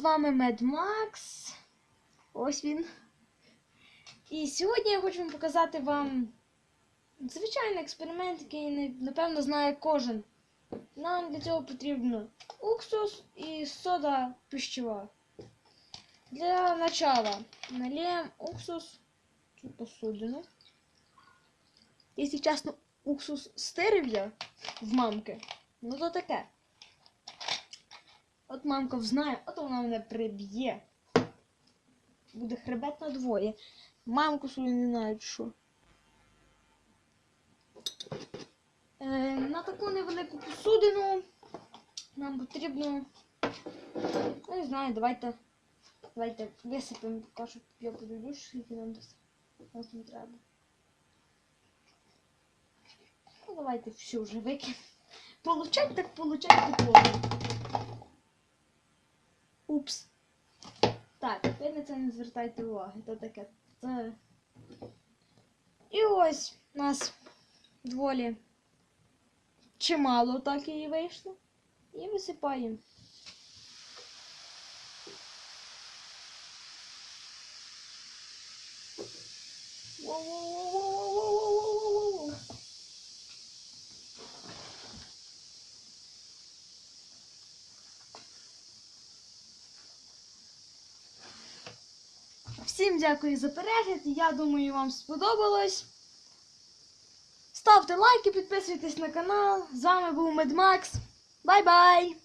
вами Медмакс. Ось він. І сьогодні я хочу показати вам звичайний експеримент, який напевно знає кожен. Нам для цього потрібно уксус і сода пищева. Для начала наліємо уксус цю посудину. Якщо чесно, уксус стирив я в мамки, ну то таке. От мамка взнає, от вона мене приб'є. Буде хребет на двоє. Мамку свою не знаю що. Е, на таку невелику посудину нам потрібно. Ну, не знаю, давайте. Давайте висипемо поки що я подивлюсь, скільки нам десь треба. Ну, давайте все вже викинемо. Получать так получать тепло. на це не звертайте уваги. то таке. Це... І ось у нас дволі чимало так і вийшло. І висипаємо. Воу-воу-воу! Всім дякую за перегляд. Я думаю, вам сподобалось. Ставте лайки, підписуйтесь на канал. З вами був Медмакс. Бай-бай!